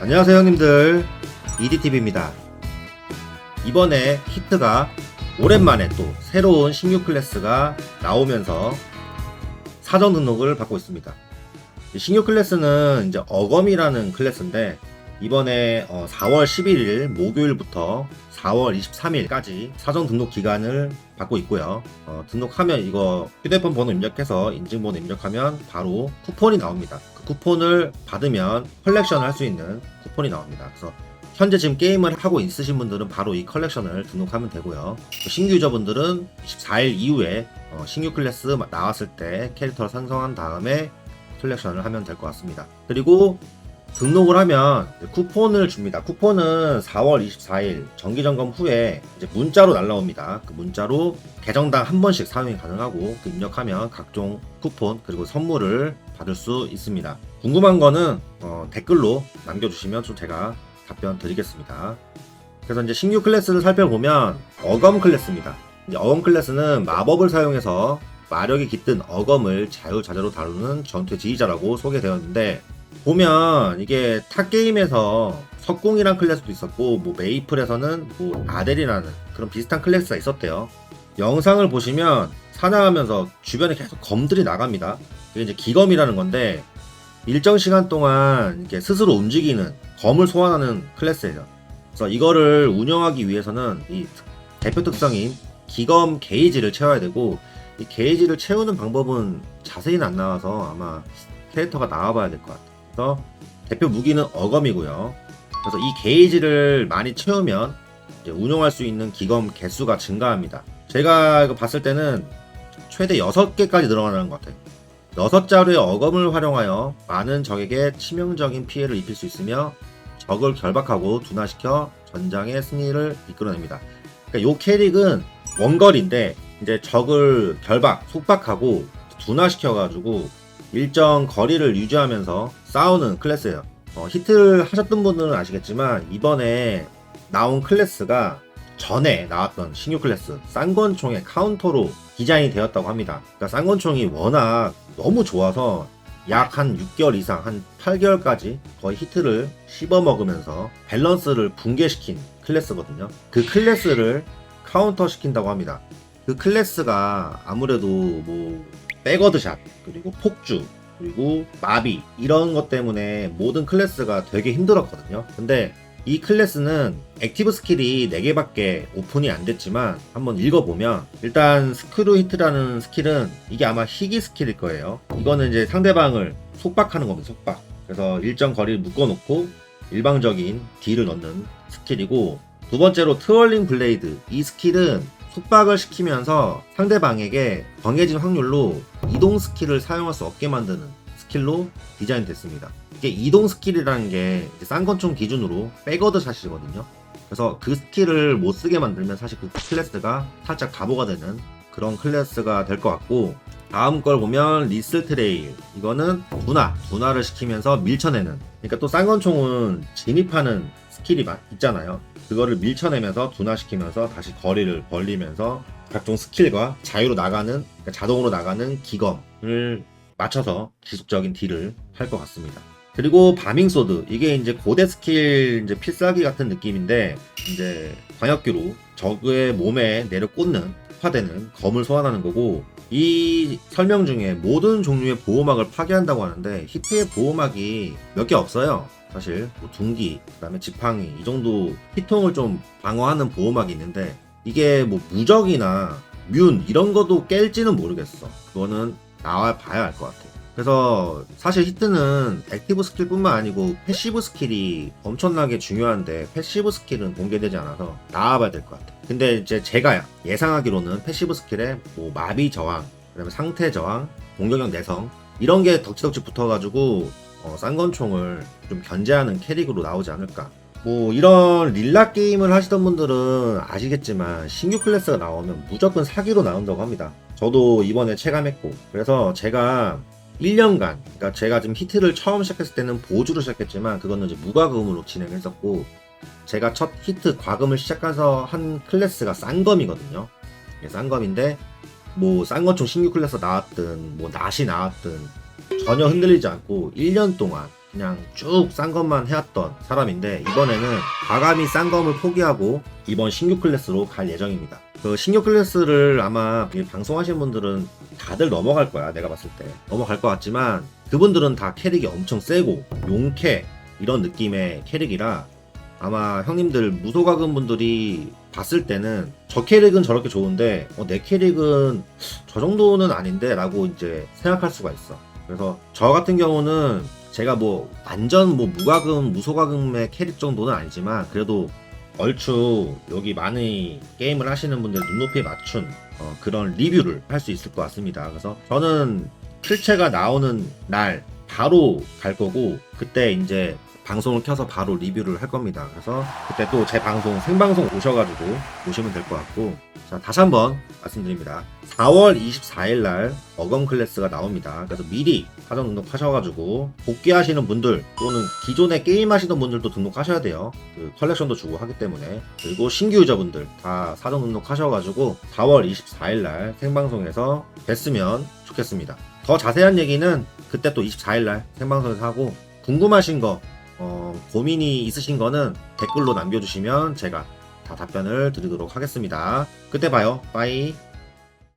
안녕하세요 형님들. EDTV입니다. 이번에 히트가 오랜만에 또 새로운 신규 클래스가 나오면서 사전 등록을 받고 있습니다. 이 신규 클래스는 이제 어검이라는 클래스인데 이번에 어, 4월 11일 목요일부터 4월 23일까지 사전 등록 기간을 받고 있고요. 어, 등록하면 이거 휴대폰 번호 입력해서 인증번호 입력하면 바로 쿠폰이 나옵니다. 그 쿠폰을 받으면 컬렉션을 할 수 있는 쿠폰이 나옵니다. 그래서 현재 지금 게임을 하고 있으신 분들은 바로 이 컬렉션을 등록하면 되고요. 또 신규 유저분들은 24일 이후에 어, 신규 클래스 나왔을 때 캐릭터를 생성한 다음에 컬렉션을 하면 될 것 같습니다. 그리고 등록을 하면 쿠폰을 줍니다. 쿠폰은 4월 24일 정기 점검 후에 이제 문자로 날라옵니다. 그 문자로 계정당 한 번씩 사용이 가능하고 그 입력하면 각종 쿠폰 그리고 선물을 받을 수 있습니다. 궁금한 거는 어, 댓글로 남겨주시면 좀 제가 답변 드리겠습니다. 그래서 이제 신규 클래스를 살펴보면 어검 클래스입니다. 어검 클래스는 마법을 사용해서 마력이 깃든 어검을 자유자재로 다루는 전투의 지휘자라고 소개되었는데 보면 이게 타 게임에서 석궁이란 클래스도 있었고 뭐 메이플에서는 뭐 아델이라는 그런 비슷한 클래스가 있었대요. 영상을 보시면 사냥하면서 주변에 계속 검들이 나갑니다. 이게 이제 기검이라는 건데 일정 시간 동안 이렇게 스스로 움직이는 검을 소환하는 클래스예요. 그래서 이거를 운영하기 위해서는 이 대표 특성인 기검 게이지를 채워야 되고 이 게이지를 채우는 방법은 자세히는 안 나와서 아마 캐릭터가 나와봐야 될 것 같아요. 그래서 대표 무기는 어검이고요. 그래서 이 게이지를 많이 채우면 운용할 수 있는 기검 개수가 증가합니다. 제가 이거 봤을 때는 최대 6개까지 늘어나는 것 같아요. 6자루의 어검을 활용하여 많은 적에게 치명적인 피해를 입힐 수 있으며 적을 결박하고 둔화시켜 전장의 승리를 이끌어냅니다. 그러니까 요 캐릭은 원거리인데 이제 적을 결박, 속박하고 둔화시켜가지고 일정 거리를 유지하면서 싸우는 클래스예요. 어, 히트를 하셨던 분들은 아시겠지만 이번에 나온 클래스가 전에 나왔던 신규 클래스 쌍권총의 카운터로 디자인이 되었다고 합니다. 그러니까 쌍권총이 워낙 너무 좋아서 약 한 6개월 이상, 한 8개월까지 거의 히트를 씹어 먹으면서 밸런스를 붕괴시킨 클래스거든요. 그 클래스를 카운터 시킨다고 합니다. 그 클래스가 아무래도 뭐 백워드샷 그리고 폭주 그리고 마비 이런 것 때문에 모든 클래스가 되게 힘들었거든요. 근데 이 클래스는 액티브 스킬이 4개밖에 오픈이 안 됐지만 한번 읽어보면 일단 스크루 히트라는 스킬은 이게 아마 희귀 스킬일 거예요. 이거는 이제 상대방을 속박하는 겁니다. 속박. 그래서 일정 거리를 묶어놓고 일방적인 딜을 넣는 스킬이고 두 번째로 트월링 블레이드 이 스킬은 속박을 시키면서 상대방에게 정해진 확률로 이동 스킬을 사용할 수 없게 만드는 스킬로 디자인됐습니다. 이게 이동 스킬이라는 게 쌍권총 기준으로 백워드 샷이거든요. 그래서 그 스킬을 못 쓰게 만들면 사실 그 클래스가 살짝 바보가 되는 그런 클래스가 될 것 같고 다음 걸 보면 리슬 트레일 이거는 둔화 둔화를 시키면서 밀쳐내는 그러니까 또 쌍권총은 진입하는 스킬이 마- 있잖아요 그거를 밀쳐내면서 둔화시키면서 다시 거리를 벌리면서 각종 스킬과 자유로 나가는 그러니까 자동으로 나가는 기검을 맞춰서 지속적인 딜을 할 것 같습니다. 그리고 바밍 소드 이게 이제 고대 스킬 이제 필살기 같은 느낌인데 이제 광역기로 적의 몸에 내려 꽂는 화되는 검을 소환하는 거고 이 설명 중에 모든 종류의 보호막을 파괴한다고 하는데 히트의 보호막이 몇 개 없어요. 사실 뭐 둥기, 그다음에 지팡이 이 정도 피통을 좀 방어하는 보호막이 있는데 이게 뭐 무적이나 뮨 이런 것도 깰지는 모르겠어. 그거는 나와 봐야 알 것 같아. 그래서 사실 히트는 액티브 스킬뿐만 아니고 패시브 스킬이 엄청나게 중요한데 패시브 스킬은 공개되지 않아서 나와봐야 될 것 같아. 근데 이제 제가 예상하기로는 패시브 스킬에 뭐 마비 저항, 그다음에 상태 저항, 공격력 내성 이런 게 덕지덕지 붙어가지고 어, 쌍권총을 좀 견제하는 캐릭으로 나오지 않을까. 뭐 이런 릴라 게임을 하시던 분들은 아시겠지만 신규 클래스가 나오면 무조건 사기로 나온다고 합니다. 저도 이번에 체감했고 그래서 제가 1년간 그러니까 제가 지금 히트를 처음 시작했을 때는 보주로 시작했지만 그거는 이제 무과금으로 진행했었고 제가 첫 히트 과금을 시작해서 한 클래스가 쌍검이거든요. 이게 쌍검인데 뭐 쌍검총 신규 클래스 나왔든 뭐 낫이 나왔든 전혀 흔들리지 않고 1년 동안 그냥 쭉싼 것만 해왔던 사람인데 이번에는 과감히 싼 검을 포기하고 이번 신규 클래스로 갈 예정입니다. 그 신규 클래스를 아마 이 방송하시는 분들은 다들 넘어갈 거야 내가 봤을 때. 넘어갈 것 같지만 그분들은 다 캐릭이 엄청 세고 용캐 이런 느낌의 캐릭이라 아마 형님들 무소가금 분들이 봤을 때는 저 캐릭은 저렇게 좋은데 어, 내 캐릭은 저 정도는 아닌데 라고 이제 생각할 수가 있어. 그래서 저 같은 경우는 제가 뭐 완전 뭐 무과금 무소가금의 캐릭 정도는 아니지만 그래도 얼추 여기 많이 게임을 하시는 분들 눈높이에 맞춘 어, 그런 리뷰를 할 수 있을 것 같습니다 그래서 저는 실체가 나오는 날 바로 갈 거고 그때 이제 방송을 켜서 바로 리뷰를 할 겁니다. 그래서 그때 또 제 방송 생방송 오셔가지고 보시면 될 것 같고 자 다시 한번 말씀드립니다. 4월 24일 날 어검 클래스가 나옵니다. 그래서 미리 사전 등록하셔가지고 복귀하시는 분들 또는 기존에 게임 하시던 분들도 등록하셔야 돼요. 그 컬렉션도 주고 하기 때문에 그리고 신규 유저분들 다 사전 등록하셔가지고 4월 24일 날 생방송에서 뵀으면 좋겠습니다. 더 자세한 얘기는 그때 또 24일 날 생방송에서 하고 궁금하신 거 어, 고민이 있으신 거는 댓글로 남겨주시면 제가 다 답변을 드리도록 하겠습니다. 그때 봐요. 빠이.